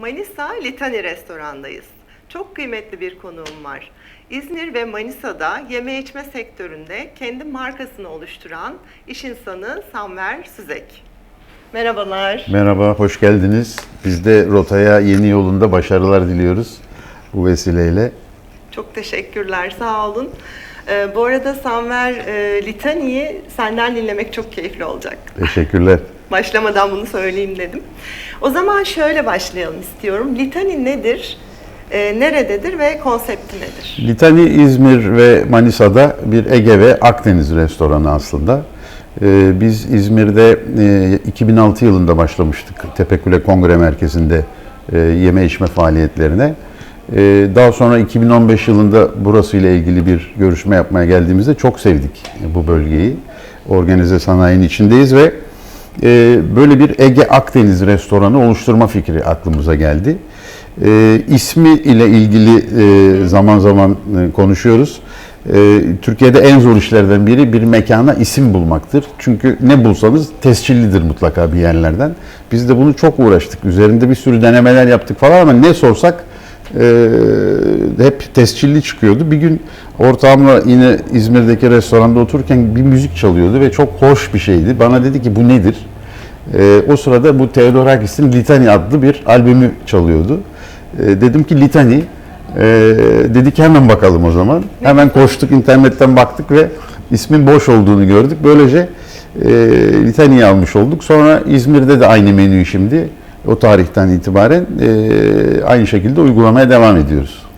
Manisa Litani restorandayız. Çok kıymetli bir konuğum var. İzmir ve Manisa'da yeme içme sektöründe kendi markasını oluşturan iş insanı Samver Süzek. Merhabalar. Merhaba, hoş geldiniz. Biz de rotaya yeni yolunda başarılar diliyoruz bu vesileyle. Çok teşekkürler, sağ olun. Ee, bu arada Samver e, Litani'yi senden dinlemek çok keyifli olacak. Teşekkürler. Başlamadan bunu söyleyeyim dedim. O zaman şöyle başlayalım istiyorum. Litani nedir? Ee, nerededir ve konsepti nedir? Litani İzmir ve Manisa'da bir Ege ve Akdeniz restoranı aslında. Ee, biz İzmir'de e, 2006 yılında başlamıştık Tepekule Kongre Merkezi'nde e, yeme içme faaliyetlerine. Ee, daha sonra 2015 yılında burası ile ilgili bir görüşme yapmaya geldiğimizde çok sevdik bu bölgeyi. Organize sanayinin içindeyiz ve e, böyle bir Ege Akdeniz restoranı oluşturma fikri aklımıza geldi. E, ismi ile ilgili e, zaman zaman e, konuşuyoruz. E, Türkiye'de en zor işlerden biri bir mekana isim bulmaktır. Çünkü ne bulsanız tescillidir mutlaka bir yerlerden. Biz de bunu çok uğraştık. Üzerinde bir sürü denemeler yaptık falan ama ne sorsak e, hep tescilli çıkıyordu. Bir gün ortağımla yine İzmir'deki restoranda otururken bir müzik çalıyordu ve çok hoş bir şeydi. Bana dedi ki bu nedir? E, o sırada bu Theodorakis'in Litani adlı bir albümü çalıyordu. E, dedim ki Litani. E, dedik hemen bakalım o zaman. Hemen koştuk internetten baktık ve ismin boş olduğunu gördük. Böylece e, Litani'yi almış olduk. Sonra İzmir'de de aynı menüyü şimdi o tarihten itibaren e, aynı şekilde uygulamaya devam ediyoruz.